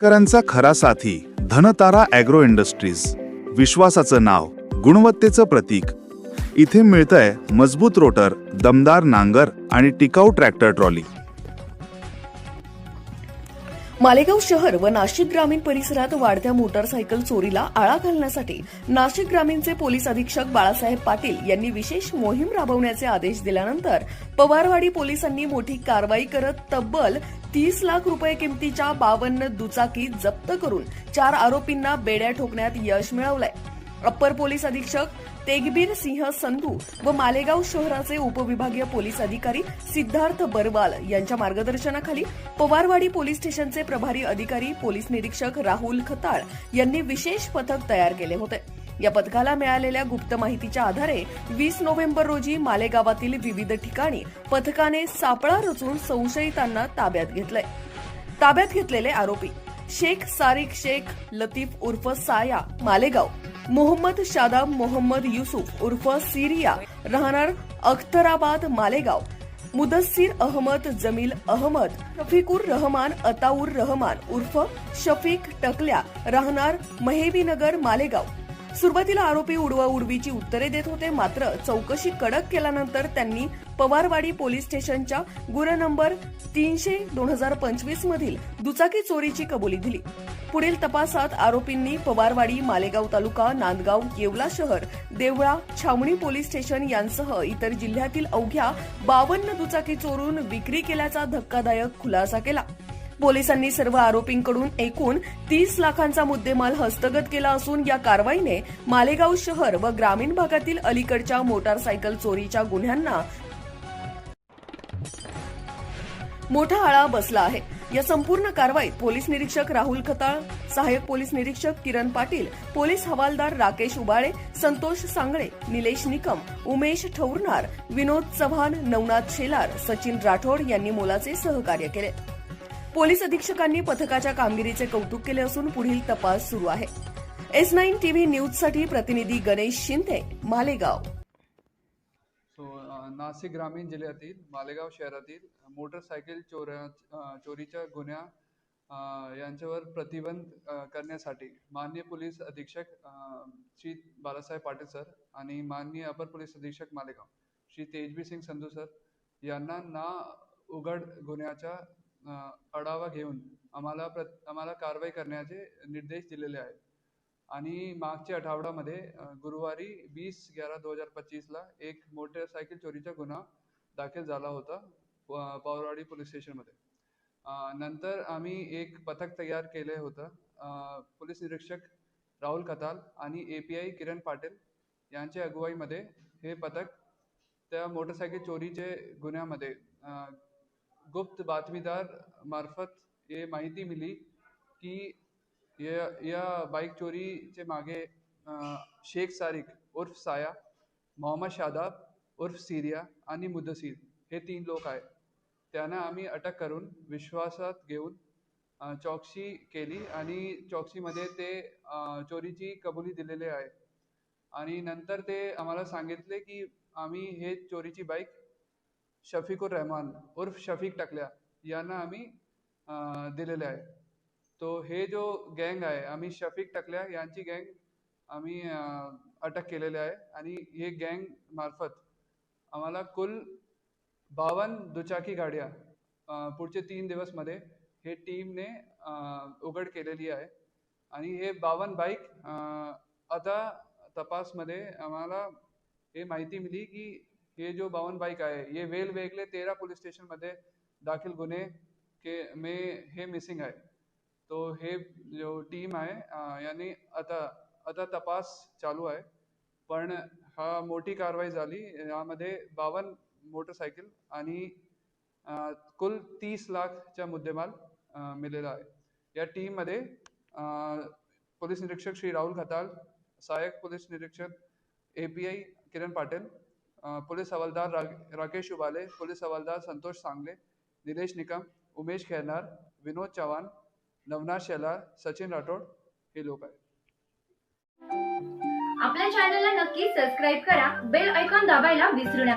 शेतकऱ्यांचा खरा साथी धनतारा ॲग्रो इंडस्ट्रीज. विश्वासाचं नाव गुणवत्तेचं प्रतीक. इथे मिळतंय मजबूत रोटर दमदार नांगर आणि टिकाऊ ट्रॅक्टर ट्रॉली. मालेगाव शहर व नाशिक ग्रामीण परिसरात वाढत्या मोटारसायकल चोरीला आळा घालण्यासाठी नाशिक ग्रामीणचे पोलीस अधीक्षक बाळासाहेब पाटील यांनी विशेष मोहीम राबवण्याचे आदेश दिल्यानंतर पवारवाडी पोलिसांनी मोठी कारवाई करत तब्बल तीस लाख रुपये किमतीच्या बावन्न दुचाकी जप्त करून चार आरोपींना बेड्या ठोकण्यात यश मिळवलंय. अप्पर पोलीस अधीक्षक तेगबीर सिंह संधू व मालेगाव शहराचे उपविभागीय पोलीस अधिकारी सिद्धार्थ बरवाल यांच्या मार्गदर्शनाखाली पवारवाडी पोलीस स्टेशनचे प्रभारी अधिकारी पोलीस निरीक्षक राहुल खताळ यांनी विशेष पथक तयार केले होते. या पथकाला मिळालेल्या गुप्त माहितीच्या आधारे वीस नोव्हेंबर रोजी मालेगावातील विविध ठिकाणी पथकाने सापळा रचून संशयितांना ताब्यात घेतलंय. ताब्यात घेतलेले आरोपी शेख सारिक शेख लतीफ उर्फ साया मालेगाव मोहम्मद शादाब मोहम्मद युसुफ उर्फ सिरिया राहणार अख्तराबाद मालेगाव. मुदस्सीर अहमद जमील अहमद रफिकुर रहमान अताऊर रहमान उर्फ शफीक टकल्या राहणार महेबीनगर मालेगाव. सुरुवातीला आरोपी उडवा उडवीची उत्तरे देत होते मात्र चौकशी कडक केल्यानंतर त्यांनी पवारवाडी पोलीस स्टेशनच्या गुण नंबर तीनशे दोन हजार पंचवीस मधील दुचाकी चोरीची कबुली दिली. पुढील तपासात आरोपींनी पवारवाडी मालेगाव तालुका नांदगाव येवला शहर देवळा छावणी पोलीस स्टेशन यांसह इतर जिल्ह्यातील अवघ्या बावन्न दुचाकी चोरून विक्री केल्याचा धक्कादायक खुलासा केला. पोलिसांनी सर्व आरोपींकडून एकूण तीस लाखांचा मुद्देमाल हस्तगत केला असून या कारवाईने मालेगाव शहर व ग्रामीण भागातील अलीकडच्या मोटारसायकल चोरीच्या गुन्ह्यांना मोठा आळा बसला आहे. या संपूर्ण कारवाईत पोलीस निरीक्षक राहुल खताळ सहाय्यक पोलीस निरीक्षक किरण पाटील पोलीस हवालदार राकेश उबाळे संतोष सांगळे निलेश निकम उमेश ठौरनार विनोद चव्हाण नवनाथ शेलार सचिन राठोड यांनी मोलाचे सहकार्य केले. पोलीस अधीक्षकांनी पथकाच्या कामगिरीचे कौतुक केले असून पुढील तपास सुरू आहे. एस नाईन टीव्ही न्यूजसाठी प्रतिनिधी गणेश शिंदे मालेगाव. सो नाशिक ग्रामीण जिल्ह्यातील मालेगाव शहरातील मोटरसायकल चोऱ्या चोरीच्या गुन्ह्या यांच्यावर प्रतिबंध करण्यासाठी माननीय पोलीस अधीक्षक श्री बालासाहेब पाटील सर आणि माननीय अपर पोलीस अधीक्षक मालेगाव श्री तेजबी सिंग संधू सर यांना ना उघड गुन्ह्याच्या आढावा घेऊन आम्हाला प्र आम्हाला कारवाई करण्याचे निर्देश दिलेले आहेत. आणि मागच्या आठवड्यामध्ये गुरुवारी वीस ग्यारा दोन हजार पच्चीसला एक मोटरसायकल चोरीचा गुन्हा दाखल झाला होता पावरवाडी पोलीस स्टेशनमध्ये. नंतर आम्ही एक पथक तयार केले होतं पोलीस निरीक्षक राहुल कताल आणि A P I Kiran Patil यांच्या अगुवाईमध्ये हे पथक त्या मोटरसायकल चोरीचे गुन्ह्यामध्ये गुप्त बातमीदार मार्फत ये माहिती मिली की या या बाईक चोरीचे मागे शेख सारिक उर्फ साया मोहम्मद शादाब उर्फ सिरिया आणि मुदसीर हे तीन लोक आहेत. त्यांना आम्ही अटक करून विश्वासात घेऊन चौकशी केली आणि चौकशीमध्ये ते चोरीची कबुली दिलेले आहे. आणि नंतर ते आम्हाला सांगितले की आम्ही हे चोरीची बाईक शफिकुर रहमान उर्फ शफीक टकल्या यांना आम्ही दिलेले आहे. तो हे जो गँग आहे आम्ही शफीक टकल्या यांची गँग आम्ही अटक केलेले आहे. आणि हे गँग मार्फत आम्हाला कुल बावन्न दुचाकी गाड्या पुढचे तीन दिवसमध्ये हे टीमने उघड केलेली आहे. आणि हे बावन्न बाईक आता तपासमध्ये आम्हाला हे माहिती मिली की हे जो बावन बाईक आहे हे वेगवेगळे तेरा पोलीस स्टेशनमध्ये दाखल गुन्हे के मे हे मिसिंग आहे तो हे जो टीम आहे याने यांनी आता आता तपास चालू आहे पण हा मोठी कारवाई झाली यामध्ये बावन्न मोटरसायकल आणि कुल तीस लाखचा मुद्देमाल अं, आहे या टीममध्ये पोलीस निरीक्षक श्री राहुल खताल सहाय्यक पोलीस निरीक्षक A P I Kiran Patil police हवालदार रा राकेश उबाले पोलीस हवालदार संतोष सांगले निलेश निकम उमेश खेळणार विनोद चव्हाण नवनाथ शेलार सचिन राठोड हे लोक आहेत. आपल्या चॅनलला नक्की सबस्क्राईब करा बेल ऐकॉन दाबायला विसरू नका.